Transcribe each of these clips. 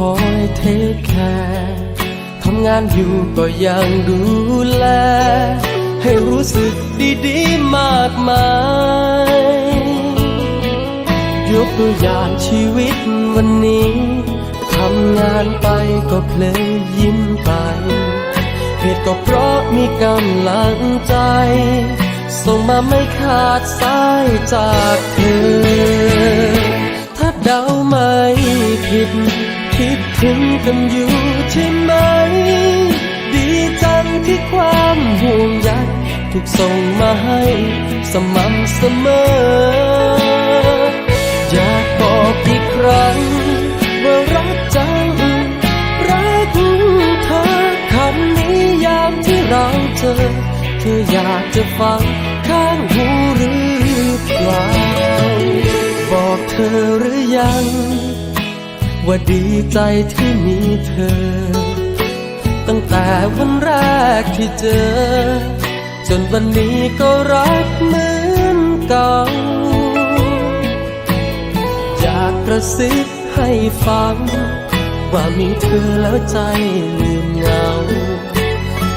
อก็คอยเทคแคร์ทำงานอยู่ก็ยังดูแล ให้รู้สึกดีๆมากมายยกตัวอย่างชีวิตวันนี้ทำงานไปก็เพลยยิ้มไปเหตุก็เพราะมีกำลังใจ ส่งมาไม่ขาดสายจากเธอ ถ้าเดาไม่ผิด คิดถึงกันอยู่ใช่ไหม ดีจังที่ความห่วงใยถูกส่งมาให้สม่ำเสมอ อยากบอกอีกครั้ง ว่ารักจัง รักเธอคำนี้ยามที่เราเจอ เธออยากจะฟังข้างหูหรือเปล่า บอกเธอหรือยัง ว่าดีใจที่มีเธอ ตั้งแต่วันแรกที่เจอ จนวันนี้ก็รักเหมือนเก่า อยากกระซิบให้ฟัง ว่ามีเธอแล้วใจลืมเหงา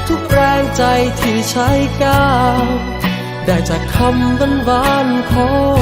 ทุกแรงใจที่ใช้ก้าว ได้จากคำบันบานๆของ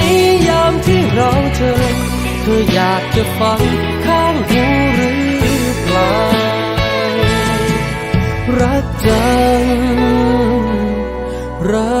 ากจะฟังข้างหูหรือเปล่ารักจังรัก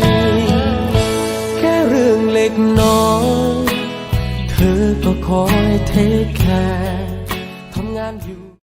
คอยเทคแคร์